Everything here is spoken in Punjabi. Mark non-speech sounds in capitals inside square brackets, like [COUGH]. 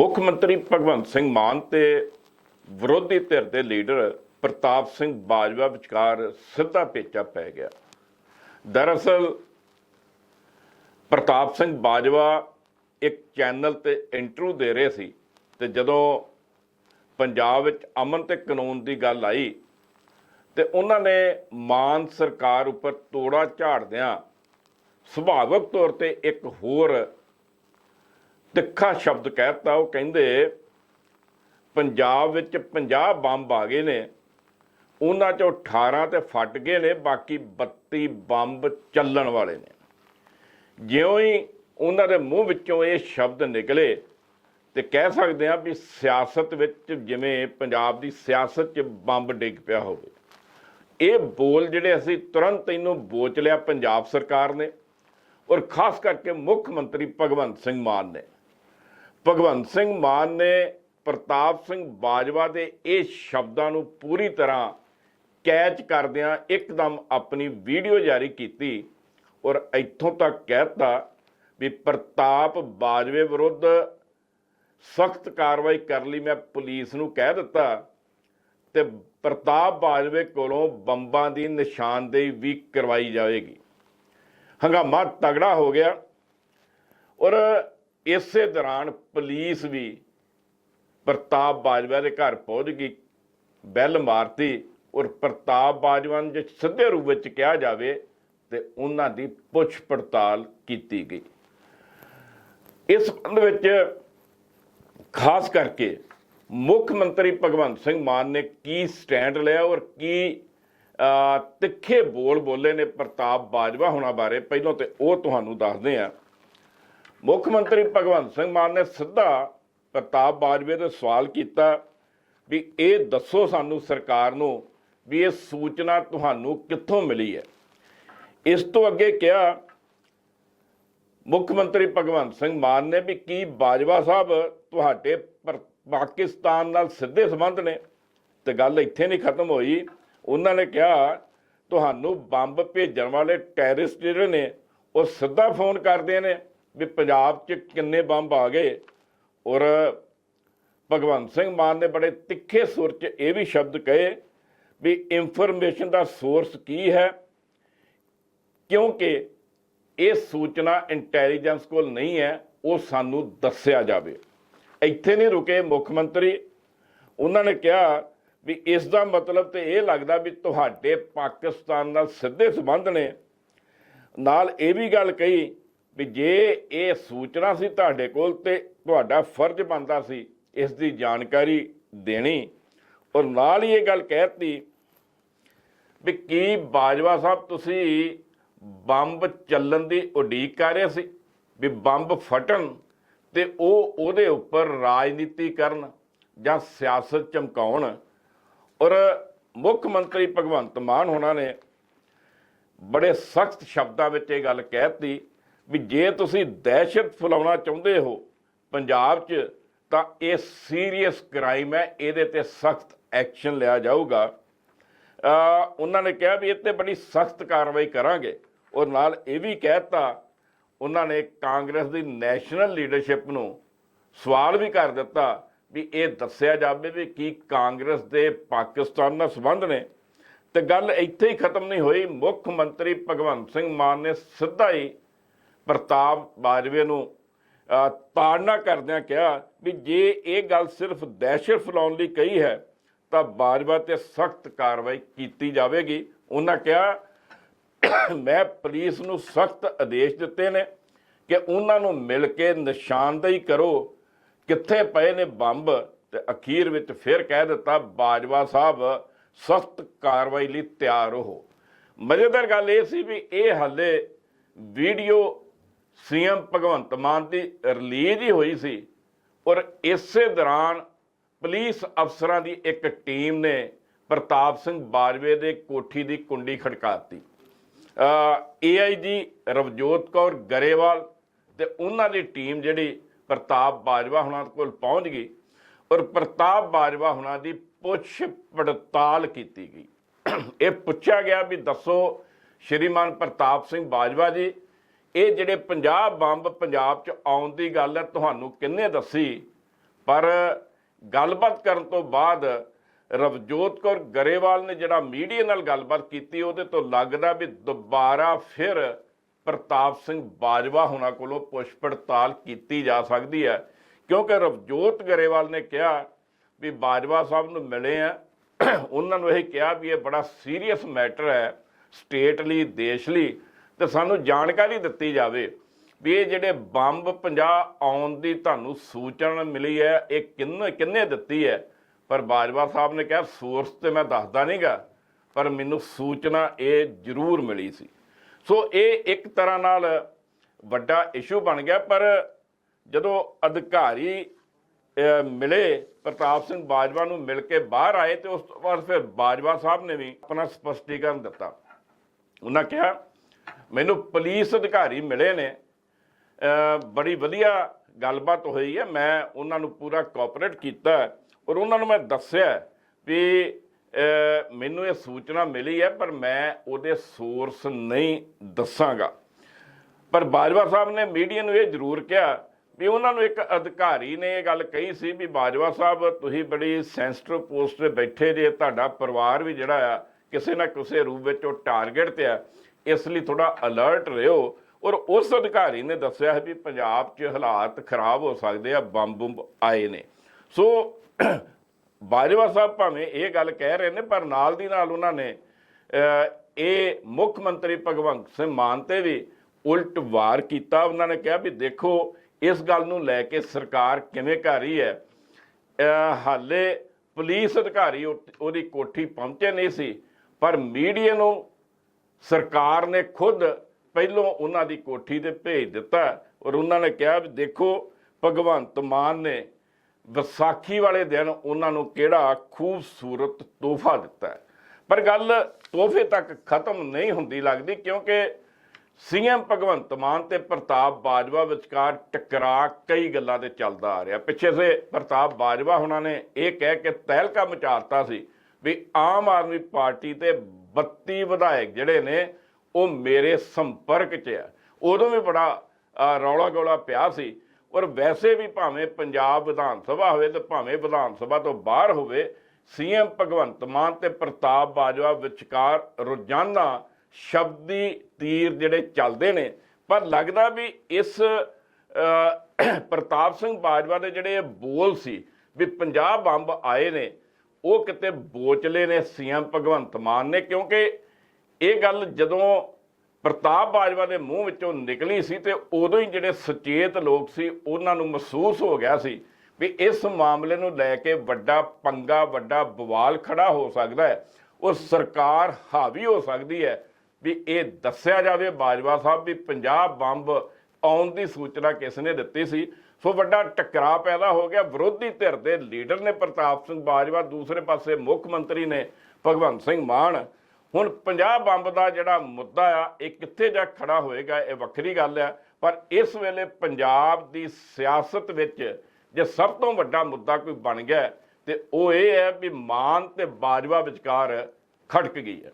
ਮੁੱਖ ਮੰਤਰੀ ਭਗਵੰਤ ਸਿੰਘ ਮਾਨ ਤੇ ਵਿਰੋਧੀ ਧਿਰ ਦੇ ਲੀਡਰ ਪ੍ਰਤਾਪ ਸਿੰਘ ਬਾਜਵਾ ਵਿਚਕਾਰ ਸਿੱਧਾ ਪੇਚਾ ਪੈ ਗਿਆ। ਦਰਅਸਲ, ਪ੍ਰਤਾਪ ਸਿੰਘ ਬਾਜਵਾ ਇੱਕ ਚੈਨਲ ਤੇ ਇੰਟਰਵਿਊ ਦੇ ਰਹੇ ਸੀ ਤੇ ਜਦੋਂ ਪੰਜਾਬ ਵਿੱਚ ਅਮਨ ਤੇ ਕਾਨੂੰਨ ਦੀ ਗੱਲ ਆਈ ਤੇ ਉਹਨਾਂ ਨੇ ਮਾਨ ਸਰਕਾਰ ਉੱਪਰ ਤੋੜਾ ਝਾੜਦਿਆਂ ਸੁਭਾਵਕ ਤੌਰ ਤੇ ਇੱਕ ਹੋਰ ਤਿੱਖਾ ਸ਼ਬਦ ਕਹਿਤਾ, ਉਹ ਕਹਿੰਦੇ, ਪੰਜਾਬ ਵਿੱਚ 50 ਬੰਬ ਆ ਗਏ ਨੇ। ਉਹਨਾਂ ਚੋਂ 18 ਤੇ ਫਟ ਗਏ ਨੇ, ਬਾਕੀ 32 ਬੰਬ ਚੱਲਣ ਵਾਲੇ ਨੇ। ਜਿਉਂ ਹੀ ਉਹਨਾਂ ਦੇ ਮੂੰਹ ਵਿੱਚੋਂ ਇਹ ਸ਼ਬਦ ਨਿਕਲੇ ਤੇ ਕਹਿ ਸਕਦੇ ਹਾਂ ਵੀ ਸਿਆਸਤ ਵਿੱਚ ਜਿਵੇਂ ਪੰਜਾਬ ਦੀ ਸਿਆਸਤ 'ਚ ਬੰਬ ਡਿੱਗ ਪਿਆ ਹੋਵੇ। ਇਹ ਬੋਲ ਜਿਹੜੇ ਅਸੀਂ ਤੁਰੰਤ ਇਹਨੂੰ ਬੋਚ ਲਿਆ, ਪੰਜਾਬ ਸਰਕਾਰ ਨੇ ਔਰ ਖਾਸ ਕਰਕੇ ਮੁੱਖ ਮੰਤਰੀ ਭਗਵੰਤ ਸਿੰਘ ਮਾਨ ਨੇ। ਭਗਵੰਤ ਸਿੰਘ ਮਾਨ ਨੇ ਪ੍ਰਤਾਪ ਸਿੰਘ ਬਾਜਵਾ ਦੇ ਇਹ ਸ਼ਬਦਾਂ ਨੂੰ ਪੂਰੀ ਤਰ੍ਹਾਂ ਕੈਚ ਕਰਦਿਆਂ ਇੱਕਦਮ ਆਪਣੀ ਵੀਡੀਓ ਜਾਰੀ ਕੀਤੀ ਔਰ ਇੱਥੋਂ ਤੱਕ ਕਹਿਤਾ ਵੀ ਪ੍ਰਤਾਪ ਬਾਜਵੇ ਵਿਰੁੱਧ ਸਖਤ ਕਾਰਵਾਈ ਕਰਨ ਲਈ ਮੈਂ ਪੁਲਿਸ ਨੂੰ ਕਹਿ ਦਿੱਤਾ ਤੇ ਪ੍ਰਤਾਪ ਬਾਜਵੇ ਕੋਲੋਂ ਬੰਬਾਂ ਦੀ ਨਿਸ਼ਾਨਦੇਹੀ ਵੀ ਕਰਵਾਈ ਜਾਵੇਗੀ। ਹੰਗਾਮਾ ਤਗੜਾ ਹੋ ਗਿਆ ਔਰ ਇਸੇ ਦੌਰਾਨ ਪੁਲਿਸ ਵੀ ਪ੍ਰਤਾਪ ਬਾਜਵਾ ਦੇ ਘਰ ਪਹੁੰਚ ਗਈ, ਬੈਲ ਮਾਰਤੀ ਔਰ ਪ੍ਰਤਾਪ ਬਾਜਵਾ ਨੂੰ ਜੇ ਸਿੱਧੇ ਰੂਪ ਵਿੱਚ ਕਿਹਾ ਜਾਵੇ ਤੇ ਉਹਨਾਂ ਦੀ ਪੁੱਛ ਪੜਤਾਲ ਕੀਤੀ ਗਈ। ਇਸ ਸੰਬੰਧ ਵਿੱਚ ਖਾਸ ਕਰਕੇ ਮੁੱਖ ਮੰਤਰੀ ਭਗਵੰਤ ਸਿੰਘ ਮਾਨ ਨੇ ਕੀ ਸਟੈਂਡ ਲਿਆ ਔਰ ਕੀ ਤਿੱਖੇ ਬੋਲ ਬੋਲੇ ਨੇ ਪ੍ਰਤਾਪ ਬਾਜਵਾ ਹੋਣਾ ਬਾਰੇ? ਪਹਿਲਾਂ ਤੇ ਉਹ ਤੁਹਾਨੂੰ ਦੱਸਦੇ ਆ ਮੁੱਖ ਮੰਤਰੀ ਭਗਵੰਤ ਸਿੰਘ ਮਾਨ ਨੇ ਸਿੱਧਾ ਪ੍ਰਤਾਪ ਬਾਜਵੇ ਤੋਂ ਸਵਾਲ ਕੀਤਾ ਵੀ ਇਹ ਦੱਸੋ ਸਾਨੂੰ ਸਰਕਾਰ ਨੂੰ ਵੀ ਇਹ ਸੂਚਨਾ ਤੁਹਾਨੂੰ ਕਿੱਥੋਂ ਮਿਲੀ ਹੈ? ਇਸ ਤੋਂ ਅੱਗੇ ਕਿਹਾ, ਮੁੱਖ ਮੰਤਰੀ ਭਗਵੰਤ ਸਿੰਘ ਮਾਨ ਨੇ ਵੀ ਕੀ ਬਾਜਵਾ ਸਾਹਿਬ ਤੁਹਾਡੇ ਪਰ- ਪਾਕਿਸਤਾਨ ਨਾਲ ਸਿੱਧੇ ਸੰਬੰਧ ਨੇ ਤੇ ਗੱਲ ਇੱਥੇ ਨਹੀਂ ਖਤਮ ਹੋਈ। ਉਹਨਾਂ ਨੇ ਕਿਹਾ, ਤੁਹਾਨੂੰ ਬੰਬ ਭੇਜਣ ਵਾਲੇ ਟੈਰਰਿਸਟ ਜਿਹੜੇ ਨੇ, ਉਹ ਸਿੱਧਾ ਫੋਨ ਕਰਦੇ ਨੇ ਵੀ ਪੰਜਾਬ 'ਚ ਕਿੰਨੇ ਬੰਬ ਆ ਗਏ। ਔਰ ਭਗਵੰਤ ਸਿੰਘ ਮਾਨ ਨੇ ਬੜੇ ਤਿੱਖੇ ਸੁਰ 'ਚ ਇਹ ਵੀ ਸ਼ਬਦ ਕਹੇ ਵੀ ਇਨਫੋਰਮੇਸ਼ਨ ਦਾ ਸੋਰਸ ਕੀ ਹੈ। ਕਿਉਂਕਿ ਇਹ ਸੂਚਨਾ ਇੰਟੈਲੀਜੈਂਸ ਕੋਲ ਨਹੀਂ ਹੈ, ਉਹ ਸਾਨੂੰ ਦੱਸਿਆ ਜਾਵੇ। ਇੱਥੇ ਨਹੀਂ ਰੁਕੇ ਮੁੱਖ ਮੰਤਰੀ। ਉਹਨਾਂ ਨੇ ਕਿਹਾ ਵੀ ਇਸ ਦਾ ਮਤਲਬ ਤੇ ਇਹ ਲੱਗਦਾ ਵੀ ਤੁਹਾਡੇ ਪਾਕਿਸਤਾਨ ਨਾਲ ਸਿੱਧੇ ਸੰਬੰਧ ਨੇ। ਨਾਲ ਇਹ ਵੀ ਗੱਲ ਕਹੀ ਵੀ ਜੇ ਇਹ ਸੂਚਨਾ ਸੀ ਤੁਹਾਡੇ ਕੋਲ ਤੇ ਤੁਹਾਡਾ ਫਰਜ਼ ਬਣਦਾ ਸੀ, ਇਸ ਦੀ ਜਾਣਕਾਰੀ ਦੇਣੀ, ਔਰ ਨਾਲ ਹੀ ਇਹ ਗੱਲ ਕਹਿਤੀ ਵੀ ਕੀ ਬਾਜਵਾ ਸਾਹਿਬ ਤੁਸੀਂ ਬੰਬ ਚੱਲਣ ਦੀ ਉਡੀਕ ਕਰ ਰਹੇ ਸੀ? ਵੀ ਬੰਬ ਫਟਣ ਤੇ ਉਹ ਉਹਦੇ ਉੱਪਰ ਰਾਜਨੀਤੀ ਕਰਨ ਜਾਂ ਸਿਆਸਤ ਚਮਕਾਉਣ? ਔਰ ਮੁੱਖ ਮੰਤਰੀ ਭਗਵੰਤ ਮਾਨ ਹੋਣਾ ਨੇ ਬੜੇ ਸਖਤ ਸ਼ਬਦਾਂ ਵਿੱਚ ਇਹ ਗੱਲ ਕਹਿਤੀ ਵੀ ਜੇ ਤੁਸੀਂ ਦਹਿਸ਼ਤ ਫੈਲਾਉਣਾ ਚਾਹੁੰਦੇ ਹੋ ਪੰਜਾਬ 'ਚ, ਤਾਂ ਇਹ ਸੀਰੀਅਸ ਕ੍ਰਾਈਮ ਹੈ, ਇਹਦੇ ਤੇ ਸਖਤ ਐਕਸ਼ਨ ਲਿਆ ਜਾਊਗਾ। ਉਹਨਾਂ ਨੇ ਕਿਹਾ ਵੀ ਇਹ ਤੇ ਬੜੀ ਸਖਤ ਕਾਰਵਾਈ ਕਰਾਂਗੇ। ਔਰ ਨਾਲ ਇਹ ਵੀ ਕਹਿਤਾ, ਉਹਨਾਂ ਨੇ ਕਾਂਗਰਸ ਦੀ ਨੈਸ਼ਨਲ ਲੀਡਰਸ਼ਿਪ ਨੂੰ ਸਵਾਲ ਵੀ ਕਰ ਦਿੱਤਾ ਵੀ ਇਹ ਦੱਸਿਆ ਜਾਵੇ ਵੀ ਕੀ ਕਾਂਗਰਸ ਦੇ ਪਾਕਿਸਤਾਨ ਨਾਲ ਸੰਬੰਧ ਨੇ। ਤੇ ਗੱਲ ਇੱਥੇ ਹੀ ਖਤਮ ਨਹੀਂ ਹੋਈ। ਮੁੱਖ ਮੰਤਰੀ ਭਗਵੰਤ ਸਿੰਘ ਮਾਨ ਨੇ ਸਿੱਧਾ ਹੀ ਪ੍ਰਤਾਪ ਬਾਜਵੇ ਨੂੰ ਤਾੜਨਾ ਕਰਦਿਆਂ ਕਿਹਾ ਵੀ ਜੇ ਇਹ ਗੱਲ ਸਿਰਫ ਦਹਿਸ਼ਤ ਫੈਲਾਉਣ ਲਈ ਕਹੀ ਹੈ, ਤਾਂ ਬਾਜਵਾ ਤੇ ਸਖਤ ਕਾਰਵਾਈ ਕੀਤੀ ਜਾਵੇਗੀ। ਉਹਨਾਂ ਕਿਹਾ, ਮੈਂ ਪੁਲਿਸ ਨੂੰ ਸਖਤ ਆਦੇਸ਼ ਦਿੱਤੇ ਨੇ ਕਿ ਉਹਨਾਂ ਨੂੰ ਮਿਲ ਕੇ ਨਿਸ਼ਾਨਦੇਹੀ ਕਰੋ। ਕਿੱਥੇ ਪਏ ਨੇ ਬੰਬ? ਤੇ ਅਖੀਰ ਵਿੱਚ ਫਿਰ ਕਹਿ ਦਿੱਤਾ, ਬਾਜਵਾ ਸਾਹਿਬ, ਸਖਤ ਕਾਰਵਾਈ ਲਈ ਤਿਆਰ ਰਹੋ। ਮਜ਼ੇਦਾਰ ਗੱਲ ਇਹ ਸੀ ਵੀ ਇਹ ਹੱਲੇ ਵੀਡੀਓ ਸੀਐਮ ਭਗਵੰਤ ਮਾਨ ਦੀ ਰਿਲੀਜ਼ ਹੀ ਹੋਈ ਸੀ ਔਰ ਇਸੇ ਦੌਰਾਨ ਪੁਲਿਸ ਅਫਸਰਾਂ ਦੀ ਇੱਕ ਟੀਮ ਨੇ ਪ੍ਰਤਾਪ ਸਿੰਘ ਬਾਜਵੇ ਦੇ ਕੋਠੀ ਦੀ ਕੁੰਡੀ ਖੜਕਾਤੀ। ਏਆਈਜੀ ਰਵਜੋਤ ਕੌਰ ਗਰੇਵਾਲ ਤੇ ਉਹਨਾਂ ਦੀ ਟੀਮ ਜਿਹੜੀ ਪ੍ਰਤਾਪ ਬਾਜਵਾ ਹੁਣਾਂ ਕੋਲ ਪਹੁੰਚ ਗਈ ਔਰ ਪ੍ਰਤਾਪ ਬਾਜਵਾ ਹੁਣਾਂ ਦੀ ਪੁੱਛ ਪੜਤਾਲ ਕੀਤੀ ਗਈ। ਇਹ ਪੁੱਛਿਆ ਗਿਆ ਵੀ ਦੱਸੋ ਸ਼੍ਰੀਮਾਨ ਪ੍ਰਤਾਪ ਸਿੰਘ ਬਾਜਵਾ ਜੀ ਇਹ ਜਿਹੜੇ 50 ਬੰਬ ਪੰਜਾਬ 'ਚ ਆਉਣ ਦੀ ਗੱਲ ਹੈ, ਤੁਹਾਨੂੰ ਕਿੰਨੇ ਦੱਸੀ? ਪਰ ਗੱਲਬਾਤ ਕਰਨ ਤੋਂ ਬਾਅਦ ਰਵਜੋਤ ਕੌਰ ਗਰੇਵਾਲ ਨੇ ਜਿਹੜਾ ਮੀਡੀਆ ਨਾਲ ਗੱਲਬਾਤ ਕੀਤੀ, ਉਹਦੇ ਤੋਂ ਲੱਗਦਾ ਵੀ ਦੁਬਾਰਾ ਫਿਰ ਪ੍ਰਤਾਪ ਸਿੰਘ ਬਾਜਵਾ ਹੁਣਾਂ ਕੋਲੋਂ ਪੁੱਛ ਪੜਤਾਲ ਕੀਤੀ ਜਾ ਸਕਦੀ ਹੈ। ਕਿਉਂਕਿ ਰਵਜੋਤ ਗਰੇਵਾਲ ਨੇ ਕਿਹਾ ਵੀ ਬਾਜਵਾ ਸਾਹਿਬ ਨੂੰ ਮਿਲੇ ਆ। ਉਹਨਾਂ ਨੂੰ ਇਹ ਕਿਹਾ ਵੀ ਇਹ ਬੜਾ ਸੀਰੀਅਸ ਮੈਟਰ ਹੈ, ਸਟੇਟ ਲਈ, ਦੇਸ਼ ਲਈ। ਤੇ ਸਾਨੂੰ ਜਾਣਕਾਰੀ ਦਿੱਤੀ ਜਾਵੇ ਵੀ ਇਹ ਜਿਹੜੇ ਬੰਬ 50 ਆਉਣ ਦੀ ਤੁਹਾਨੂੰ ਸੂਚਨਾ ਮਿਲੀ ਹੈ, ਇਹ ਕਿੰਨੇ ਕਿੰਨੇ ਦਿੱਤੀ ਹੈ? ਪਰ ਬਾਜਵਾ ਸਾਹਿਬ ਨੇ ਕਿਹਾ ਸੋਰਸ ਤੇ ਮੈਂ ਦੱਸਦਾ ਨਹੀਂਗਾ, ਪਰ ਮੈਨੂੰ ਸੂਚਨਾ ਇਹ ਜ਼ਰੂਰ ਮਿਲੀ ਸੀ। ਸੋ ਇਹ ਇੱਕ ਤਰ੍ਹਾਂ ਨਾਲ ਵੱਡਾ ਇਸ਼ੂ ਬਣ ਗਿਆ, ਪਰ ਜਦੋਂ ਅਧਿਕਾਰੀ ਮਿਲੇ, ਪ੍ਰਤਾਪ ਸਿੰਘ ਬਾਜਵਾ ਨੂੰ ਮਿਲ ਕੇ ਬਾਹਰ ਆਏ ਤੇ ਉਸ ਤੋਂ ਬਾਅਦ ਫਿਰ ਬਾਜਵਾ ਸਾਹਿਬ ਨੇ ਵੀ ਆਪਣਾ ਸਪਸ਼ਟੀਕਰਨ ਦਿੱਤਾ। ਉਹਨਾਂ ਕਿਹਾ ਮੈਨੂੰ ਪੁਲਿਸ ਅਧਿਕਾਰੀ ਮਿਲੇ ਨੇ। ਬੜੀ ਵਧੀਆ ਗੱਲਬਾਤ ਹੋਈ ਹੈ। ਮੈਂ ਉਹਨਾਂ ਨੂੰ ਪੂਰਾ ਕੋਆਪਰੇਟ ਕੀਤਾ ਔਰ ਉਹਨਾਂ ਨੂੰ ਮੈਂ ਦੱਸਿਆ ਵੀ ਮੈਨੂੰ ਇਹ ਸੂਚਨਾ ਮਿਲੀ ਹੈ, ਪਰ ਮੈਂ ਉਹਦੇ ਸੋਰਸ ਨਹੀਂ ਦੱਸਾਂਗਾ। ਪਰ ਬਾਜਵਾ ਸਾਹਿਬ ਨੇ ਮੀਡੀਆ ਨੂੰ ਇਹ ਜ਼ਰੂਰ ਕਿਹਾ ਵੀ ਉਹਨਾਂ ਨੂੰ ਇੱਕ ਅਧਿਕਾਰੀ ਨੇ ਇਹ ਗੱਲ ਕਹੀ ਸੀ ਵੀ ਬਾਜਵਾ ਸਾਹਿਬ, ਤੁਸੀਂ ਬੜੀ ਸੈਂਸਿਟਿਵ ਪੋਸਟ ਤੇ ਬੈਠੇ ਜੇ, ਤੁਹਾਡਾ ਪਰਿਵਾਰ ਵੀ ਜਿਹੜਾ ਆ, ਕਿਸੇ ਨਾ ਕਿਸੇ ਰੂਪ ਵਿੱਚ ਉਹ ਟਾਰਗੇਟ ਤੇ ਆ। ਇਸ ਲਈ ਥੋੜਾ ਅਲਰਟ ਰਹੋ। ਔਰ ਉਸ ਅਧਿਕਾਰੀ ਨੇ ਦੱਸਿਆ ਹੈ ਵੀ ਪੰਜਾਬ 'ਚ ਹਾਲਾਤ ਖਰਾਬ ਹੋ ਸਕਦੇ ਆ, ਬੰਬ ਬੰਬ ਆਏ ਨੇ। ਸੋ [CLEARS THROAT] ਬਾਜਵਾ ਸਾਹਿਬ ਭਾਵੇਂ ਇਹ ਗੱਲ ਕਹਿ ਰਹੇ ਨੇ, ਪਰ ਨਾਲ ਦੀ ਨਾਲ ਉਹਨਾਂ ਨੇ ਇਹ ਮੁੱਖ ਮੰਤਰੀ ਭਗਵੰਤ ਸਿੰਘ ਮਾਨ ਤੇ ਵੀ ਉਲਟ ਵਾਰ ਕੀਤਾ। ਉਹਨਾਂ ਨੇ ਕਿਹਾ ਵੀ ਦੇਖੋ, ਇਸ ਗੱਲ ਨੂੰ ਲੈ ਕੇ ਸਰਕਾਰ ਕਿਵੇਂ ਕਰ ਰਹੀ ਹੈ। ਹਾਲੇ ਪੁਲਿਸ ਅਧਿਕਾਰੀ ਉਹ- ਉਹਦੀ ਕੋਠੀ ਪਹੁੰਚੇ ਨਹੀਂ ਸੀ, ਪਰ ਮੀਡੀਆ ਨੂੰ ਸਰਕਾਰ ਨੇ ਖੁਦ ਪਹਿਲੋਂ ਉਹਨਾਂ ਦੀ ਕੋਠੀ ਤੇ ਭੇਜ ਦਿੱਤਾ ਔਰ ਉਹਨਾਂ ਨੇ ਕਿਹਾ ਵੀ ਦੇਖੋ, ਭਗਵੰਤ ਮਾਨ ਨੇ ਵਿਸਾਖੀ ਵਾਲੇ ਦਿਨ ਉਹਨਾਂ ਨੂੰ ਕਿਹੜਾ ਖੂਬਸੂਰਤ ਤੋਹਫਾ ਦਿੱਤਾ ਪਰ ਗੱਲ ਤੋਹਫੇ ਤੱਕ ਖਤਮ ਨਹੀਂ ਹੁੰਦੀ ਲੱਗਦੀ ਕਿਉਂਕਿ ਸੀਐਮ ਭਗਵੰਤ ਮਾਨ ਤੇ ਪ੍ਰਤਾਪ ਬਾਜਵਾ ਵਿਚਕਾਰ ਟਕਰਾਅ ਕਈ ਗੱਲਾਂ ਤੇ ਚੱਲਦਾ ਆ ਰਿਹਾ। ਪਿੱਛੇ ਸੇ ਪ੍ਰਤਾਪ ਬਾਜਵਾ ਹੁਣਾਂ ਨੇ ਇਹ ਕਹਿ ਕੇ ਤਹਿਲਕਾ ਮਚਾਤਾ ਸੀ ਵੀ ਆਮ ਆਦਮੀ ਪਾਰਟੀ ਤੇ 32 ਵਿਧਾਇਕ ਜਿਹੜੇ ਨੇ, ਉਹ ਮੇਰੇ ਸੰਪਰਕ 'ਚ ਆ। ਉਦੋਂ ਵੀ ਬੜਾ ਰੌਲਾ ਗੋਲਾ ਪਿਆ ਸੀ। ਔਰ ਵੈਸੇ ਵੀ ਭਾਵੇਂ ਪੰਜਾਬ ਵਿਧਾਨ ਸਭਾ ਹੋਵੇ ਤੇ ਭਾਵੇਂ ਵਿਧਾਨ ਸਭਾ ਤੋਂ ਬਾਹਰ ਹੋਵੇ, ਸੀਐਮ ਭਗਵੰਤ ਮਾਨ ਤੇ ਪ੍ਰਤਾਪ ਬਾਜਵਾ ਵਿਚਕਾਰ ਰੋਜ਼ਾਨਾ ਸ਼ਬਦੀ ਤੀਰ ਜਿਹੜੇ ਚੱਲਦੇ ਨੇ, ਪਰ ਲੱਗਦਾ ਵੀ ਇਸ ਪ੍ਰਤਾਪ ਸਿੰਘ ਬਾਜਵਾ ਦੇ ਜਿਹੜੇ ਇਹ ਬੋਲ ਸੀ ਵੀ ਪੰਜਾਬ ਬੰਬ ਆਏ ਨੇ ਉਹ ਕਿਤੇ ਬੋਚਲੇ ਨੇ ਸੀਐਮ ਭਗਵੰਤ ਮਾਨ ਨੇ, ਕਿਉਂਕਿ ਇਹ ਗੱਲ ਜਦੋਂ ਪ੍ਰਤਾਪ ਬਾਜਵਾ ਦੇ ਮੂੰਹ ਵਿੱਚੋਂ ਨਿਕਲੀ ਸੀ ਤੇ ਉਦੋਂ ਹੀ ਜਿਹੜੇ ਸੁਚੇਤ ਲੋਕ ਸੀ, ਉਹਨਾਂ ਨੂੰ ਮਹਿਸੂਸ ਹੋ ਗਿਆ ਸੀ ਵੀ ਇਸ ਮਾਮਲੇ ਨੂੰ ਲੈ ਕੇ ਵੱਡਾ ਪੰਗਾ, ਵੱਡਾ ਬਵਾਲ ਖੜਾ ਹੋ ਸਕਦਾ ਹੈ। ਉਹ ਸਰਕਾਰ ਹਾਵੀ ਹੋ ਸਕਦੀ ਹੈ ਵੀ ਇਹ ਦੱਸਿਆ ਜਾਵੇ ਬਾਜਵਾ ਸਾਹਿਬ ਵੀ ਪੰਜਾਬ ਬੰਬ ਆਉਣ ਦੀ ਸੂਚਨਾ ਕਿਸ ਨੇ ਦਿੱਤੀ ਸੀ। ਸੋ ਵੱਡਾ ਟਕਰਾਅ ਪੈਦਾ ਹੋ ਗਿਆ। ਵਿਰੋਧੀ ਧਿਰ ਦੇ ਲੀਡਰ ਨੇ ਪ੍ਰਤਾਪ ਸਿੰਘ ਬਾਜਵਾ ਦੂਸਰੇ ਪਾਸੇ ਮੁੱਖ ਮੰਤਰੀ ਨੇ ਭਗਵੰਤ ਸਿੰਘ ਮਾਨ। ਹੁਣ ਪੰਜਾਬ ਬੰਬ ਦਾ ਜਿਹੜਾ ਮੁੱਦਾ ਆ ਇਹ ਕਿੱਥੇ ਜਾ ਖੜਾ ਹੋਏਗਾ ਇਹ ਵੱਖਰੀ ਗੱਲ ਆ। ਪਰ ਇਸ ਵੇਲੇ ਪੰਜਾਬ ਦੀ ਸਿਆਸਤ ਵਿੱਚ ਜੇ ਸਭ ਤੋਂ ਵੱਡਾ ਮੁੱਦਾ ਕੋਈ ਬਣ ਗਿਆ ਹੈ, ਤੇ ਉਹ ਇਹ ਹੈ ਵੀ ਮਾਨ ਤੇ ਬਾਜਵਾ ਵਿਚਕਾਰ ਖੜਕ ਗਈ ਹੈ।